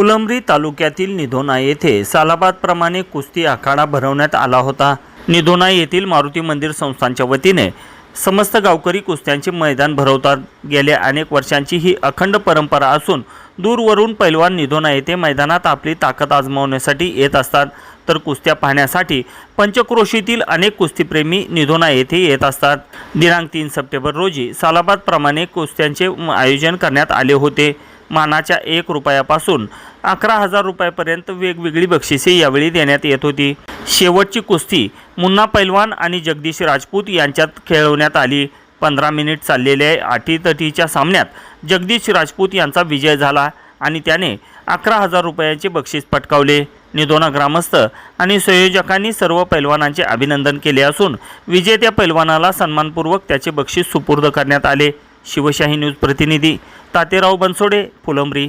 फुलंब्री तालुक्यातील निधोना येथे सालाबादप्रमाणे कुस्ती आखाडा भरवण्यात आला होता. निधोना येथील मारुती मंदिर संस्थांच्या वतीने समस्त गावकरी कुस्त्यांचे मैदान भरवतात. गेल्या अनेक वर्षांची ही अखंड परंपरा असून दूरवरून पैलवान निधोना येथे मैदानात आपली ताकद आजमावण्यासाठी येत असतात. तर कुस्त्या पाहण्यासाठी पंचक्रोशीतील अनेक कुस्तीप्रेमी निधोना येथे येत असतात. दिनांक तीन सप्टेंबर रोजी सालाबादप्रमाणे कुस्त्यांचे आयोजन करण्यात आले होते. मानाच्या एक रुपयापासून अकरा हजार रुपयापर्यंत वेगवेगळी बक्षिसे यावेळी देण्यात येत होती. शेवटची कुस्ती मुन्ना पैलवान आणि जगदीश राजपूत यांच्यात खेळवण्यात आली. पंधरा मिनिट चाललेल्या अटीतटीच्या सामन्यात जगदीश राजपूत यांचा विजय झाला आणि त्याने अकरा हजार रुपयांचे बक्षीस पटकावले. निदोना ग्रामस्थ आणि संयोजकांनी सर्व पैलवानांचे अभिनंदन केले असून विजेत्या पैलवानाला सन्मानपूर्वक त्याचे बक्षीस सुपूर्द करण्यात आले. शिवशाही न्यूज प्रतिनिधी तातेराव बनसोडे फुलंब्री.